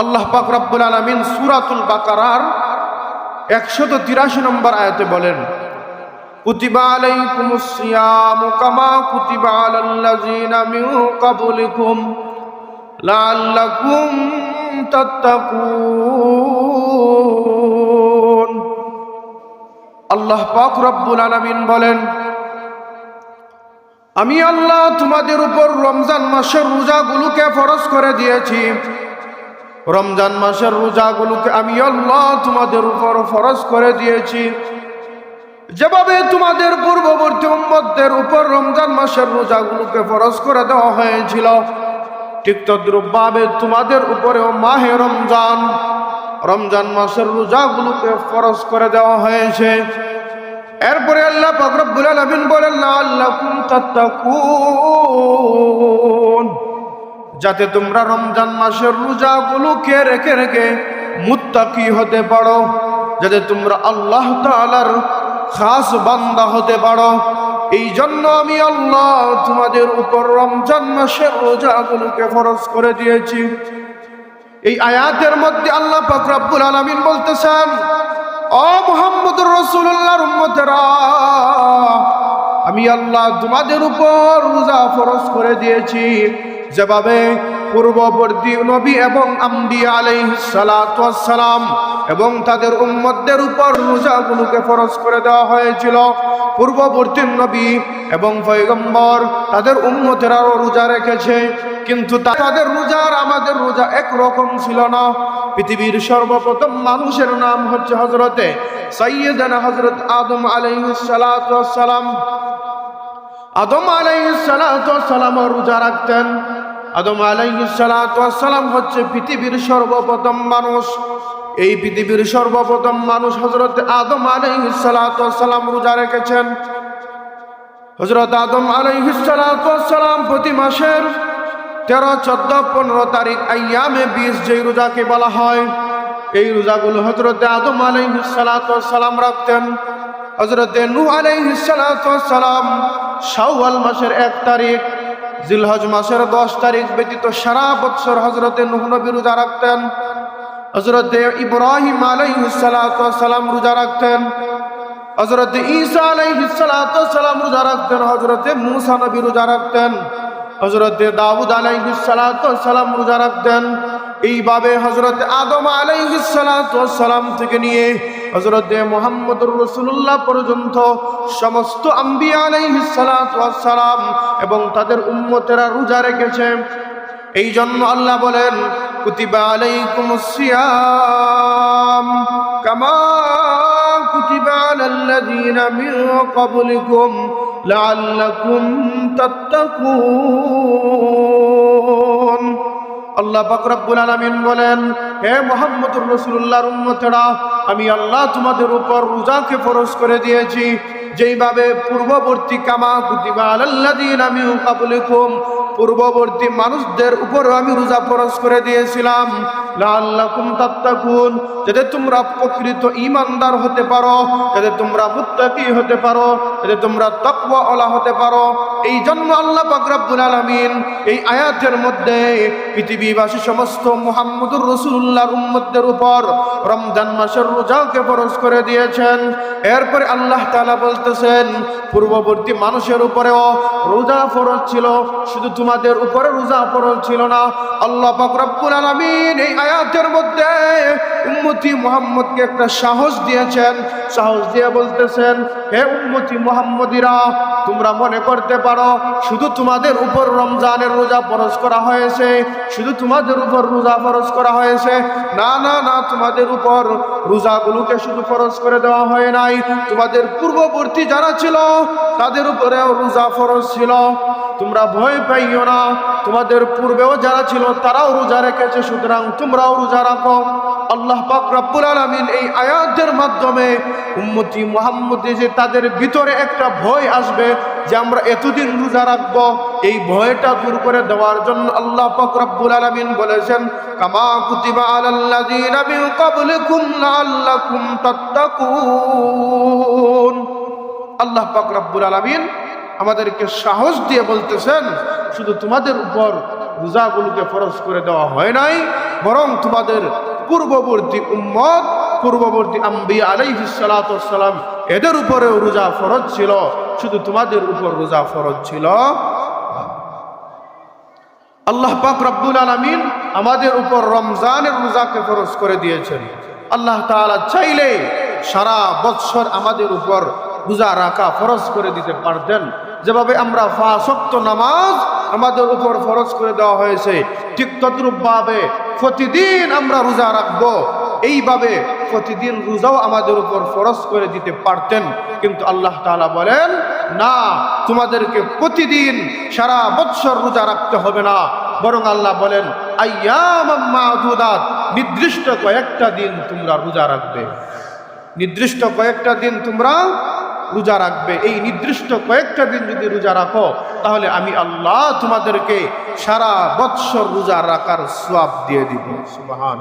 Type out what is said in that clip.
আল্লাহ পাক রব্বুল আলামিন সূরাতুল বাকারার একশত তিরাশি নম্বর আয়াতে বলেন, কুতিবা আলাইকুমুস সিয়ামু কামা কুতিবা আলাল্লাযিনা মিন ক্বাবলিকুম লাআল্লাকুম তাত্তাকুন। আল্লাহ পাক রব্বুল আলামিন বলেন, আমি আল্লাহ তোমাদের উপর রমজান মাসের রোজাগুলোকে ফরজ করে দিয়েছি। রমজান মাসের রোজাগুলোকে আমি আল্লাহ তোমাদের উপর ফরজ করে দিয়েছি। যেভাবে তোমাদের পূর্ববর্তী উম্মতদের উপর রমজান মাসের রোজাগুলোকে ফরজ করে দেওয়া হয়েছিল, ঠিক তদ্রুপভাবে তোমাদের উপরেও মাহে রমজান রমজান মাসের রোজাগুলোকে ফরজ করে দেওয়া হয়েছে। এরপরে আল্লাহ পাক রব্বুল আলামিন বলেন না আল্লাহ যাতে তোমরা রমজান মাসের রোজাগুলোকে রেখে রেখে মুত্তাকি হতে পারো, যাতে তোমরা আল্লাহ তাআলার খাস বান্দা হতে পারো। এই জন্য আমি আল্লাহ তোমাদের উপর রমজান মাসের রোজাগুলোকে খরচ করে দিয়েছি। এই আয়াতের মধ্যে আল্লাহ পাক আলমিন বলতেছেন ও মুহাম্মদুর রাসূলুল্লাহর উম্মতেরা, আমি আল্লাহ তোমাদের উপর রোজা ফরজ করে দিয়েছি। যেভাবে পূর্ববর্তী নবী এবং আম্বিয়া আলাইহিস সালাতু ওয়াস সালাম এবং তাদের উম্মতদের উপর রোজাগুলোকে ফরজ করে দেওয়া হয়েছিল। পূর্ববর্তী নবী এবং পয়গম্বর তাদের উম্মতেরাও রোজা রেখেছে, কিন্তু তাদের রোজার আমাদের রোজা একরকম ছিল না। পৃথিবীর সর্বপ্রথম মানুষের নাম হচ্ছে হজরতে সৈয়দানা হজরত আদম আলাইহিস সালাতু ওয়াস সালাম আদম আলাইহিস সালাতু রোজা রাখতেন। আদম আলাইহিস সালাতু ওয়াস সালাম হচ্ছে পৃথিবীর সর্বপ্রথম মানুষ। এই পৃথিবীর সর্বপ্রথম মানুষ হজরত আদম আলাইহিস সালাতু ওয়াস সালাম রোজা রেখেছেন। হজরত আদম আলাইহিস সালাতু প্রতি মাসের তেরো, চোদ্দ, পনেরো তারিখ আইয়ামে বিশ যেই রোজাকে বলা হয়, এই রোজাগুলো হজরত আদম আলাইহিস সালাতু ওয়াস সালাম রাখতেন। হজরত নূহ আলাইহিস সালাতু ওয়াস সালাম শাওয়াল মাসের এক তারিখ জিলহজ মাসের দশ তারিখ ব্যতীত সারা বৎসর হজরতে নূহ নবী রোজা রাখতেন হজরত ইব্রাহিম আলাইহিস সালাতু সালাম রোজা রাখতেন হজরত ঈসা আলাইহিস সালাতু সালাম রোজা রাখতেন হজরতে মুসা নবী রোজা রাখতেন হজরত দাউদ আলাইহিস সালাতু ওয়াস সালাম রোজা রাখতেন। এইভাবে হজরত আদম আলাইহিস সালাতু ওয়াস সালাম থেকে নিয়ে হজরত মোহাম্মদুর রসুল্লাহ পর্যন্ত সমস্ত আম্বিয়া আলাইহিস সালাতু ওয়াস সালাম এবং তাদের উম্মতেরা রোজা রেখেছে। এই জন্য আল্লাহ বলেন, কুতিবা আলাইকুমুস সিয়াম কামা কুতিবা আলাল্লাযীনা মিন ক্বাবলিকুম লাআল্লাকুম তাত্তাকুন। আল্লাহ পাক রব্বুল বলেন, হে মুহাম্মদুর রাসূলুল্লাহর উম্মতেরা আমি আল্লাহ তোমাদের উপর রোজাকে ফরজ করে দিয়েছি। যেইভাবে পূর্ববর্তী কামা কুতিবা আমি মিন ক্বাবলিকুম পূর্ববর্তী মানুষদের উপর আমি রোজা ফরজ করে দিয়েছিলাম। যাতে তোমরা প্রকৃত ঈমানদার হতে পারো, যাতে তোমরা মুত্তাকি হতে পারো, যাতে তোমরা হতে পারো। এই জন্য আল্লাহ আলামিন এই আয়াতের মধ্যে পৃথিবীবাসী সমস্ত মুহাম্মদুর রাসূলুল্লাহর উম্মতদের উপর রমজান মাসের রোজাকে ফরজ করে দিয়েছেন। এরপরে আল্লাহ তাআলা বলতেছেন, পূর্ববর্তী মানুষের উপরেও রোজা ফরজ ছিল, শুধু তোমাদের উপরে রোজা ফরজ ছিল না। আল্লাহ রব্বুল আলামিন এই আয়াতের মধ্যে উম্মতি মুহাম্মদকে একটা সাহস দিয়েছেন। সাহস দিয়ে বলতেছেন, হে উম্মতি মুহাম্মদিরা, তোমরা মনে করতে পারো, শুধু তোমাদের উপর রমজানের রোজা ফরজ করা হয়েছে, শুধু তোমাদের উপর রোজা ফরজ করা হয়েছে। না না না, তোমাদের উপর রোজাগুলোকে শুধু ফরজ করে দেওয়া হয় নাই। তোমাদের পূর্ববর্তী যারা ছিল, তাদের উপরেও রোজা ফরজ ছিল। তোমরা ভয় পাইও না। তোমাদের পূর্বেও যারা ছিল, তারাও রোজা রেখেছে। সুতরাং তোমরাও রোজা রাখো। আল্লাহ পাক আলামিন এই আয়াতের মাধ্যমে উম্মতি মুহাম্মদে যে তাদের ভিতরে একটা ভয় আসবে যে আমরা এতদিন রোজা রাখব, এই ভয়টা দূর করে দেওয়ার জন্য আল্লাহ পাক আলামিন বলেছেন আল্লাহ পাক আলামিন আমাদেরকে সাহস দিয়ে বলতেছেন, শুধু তোমাদের উপর রোজাগুলোকে ফরজ করে দেওয়া হয় নাই, বরং তোমাদের পূর্ববর্তী উম্মত, পূর্ববর্তী আম্বি আলাইহিসালাম এদের উপরেও রোজা ফরজ ছিল, শুধু তোমাদের উপর রোজা ফরজ ছিল। আল্লাহ পাক রব্বুল আলমিন আমাদের উপর রমজানের রোজাকে ফরজ করে দিয়েছেন। আল্লাহ তাআলা চাইলে সারা বৎসর আমাদের উপর রোজা রাখা ফরজ করে দিতে পারতেন। যেভাবে আমরা ফাঁসক্ত নামাজ আমাদের উপর ফরজ করে দেওয়া হয়েছে, ঠিক তদ্রুপভাবে প্রতিদিন আমরা রোজা রাখব। এইভাবে প্রতিদিন রোজাও আমাদের উপর ফরজ করে দিতে পারতেন। কিন্তু আল্লাহ তাআলা বলেন, না, তোমাদেরকে প্রতিদিন সারা বৎসর রোজা রাখতে হবে না। বরং আল্লাহ বলেন নির্দিষ্ট কয়েকটা দিন তোমরা রোজা রাখবে। নির্দিষ্ট কয়েকটা দিন তোমরা রোজা রাখবে। এই নির্দিষ্ট কয়েকটা দিন যদি রোজা রাখো, তাহলে আমি আল্লাহ তোমাদেরকে সারা বৎসর রোজা রাখার সোয়াব দিয়ে দিব। সুবহান